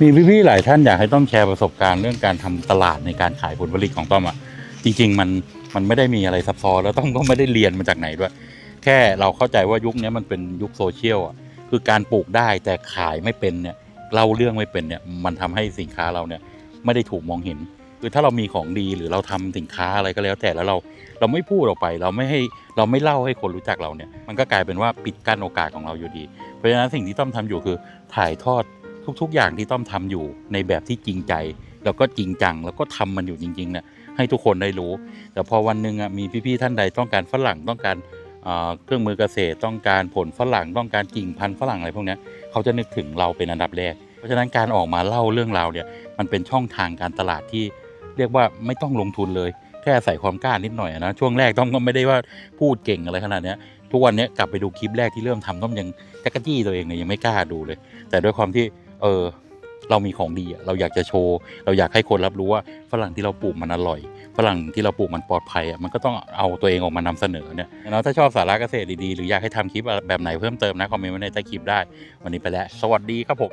มีพี่ๆหลายท่านอยากให้ต้องแชร์ประสบการณ์เรื่องการทำตลาดในการขายผลผลิตของต้อมอะจริง ๆ มันมันไม่ได้มีอะไรซับซ้อนแล้วต้อมก็ไม่ได้เรียนมาจากไหนด้วย แค่เราเข้าใจว่ายุคนี้มันเป็นยุคโซเชียลอะคือการปลูกได้แต่ขายไม่เป็นเนี่ยเล่าเรื่องไม่เป็นเนี่ยมันทำให้สินค้าเราเนี่ยไม่ได้ถูกมองเห็นคือถ้าเรามีของดีหรือเราทำสินค้าอะไรก็แล้วแต่แล้วเราเราไม่พูดออกไป เราไม่ให้เราไม่เล่าให้คนรู้จักเราเนี่ย มันก็กลายเป็นว่าปิดกั้นโอกาสของเราอยู่ดี เพราะฉะนั้นสิ่งที่ต้อมทำอยู่คือถ่ายทอด ทุกๆ อย่างที่ต้อมทำอยู่ในแบบที่จริงใจ แล้วก็จริงจัง แล้วก็ทำมันอยู่จริงๆเนี่ยให้ทุกคนได้รู้ แต่พอวันหนึ่งอะมีพี่ๆท่านใดต้องการฝรั่งต้องการเครื่องมือเกษตรต้องการผลฝรั่งต้องการกิ่งพันธุ์ฝรั่งอะไรพวกเนี้ยเขาจะนึกถึงเราเป็นอันดับแรก เพราะฉะนั้นการออกมาเล่าเรื่องราวเนี่ยมันเป็นช่องทางการตลาดที่เรียกว่าไม่ต้องลงทุนเลย แค่ใส่ความกล้านิดหน่อยนะช่วงแรกต้องก็ไม่ได้ว่าพูดเก่งอะไรขนาดนี้ทุกวันนี้กลับไปดูคลิปแรกที่เริ่มทำต้องยังจักรจี้ตัวเองเนี่ยยังไม่กล้าดูเลย แต่ด้วยความที่ เออ เรามีของดีอะเราอยากจะโชว์ เราอยากให้คนรับรู้ว่าฝรั่งที่เราปลูกมันอร่อยฝรั่งที่เราปลูกมันปลอดภัยอะมันก็ต้องเอาตัวเองออกมานำเสนอเนี่ยแล้วถ้าชอบสาระเกษตรดีๆ หรืออยากให้ทำคลิปแบบไหนเพิ่มเติมนะ คอมเมนต์ไว้ในใต้คลิปได้ วันนี้ไปแล้ว สวัสดีครับผม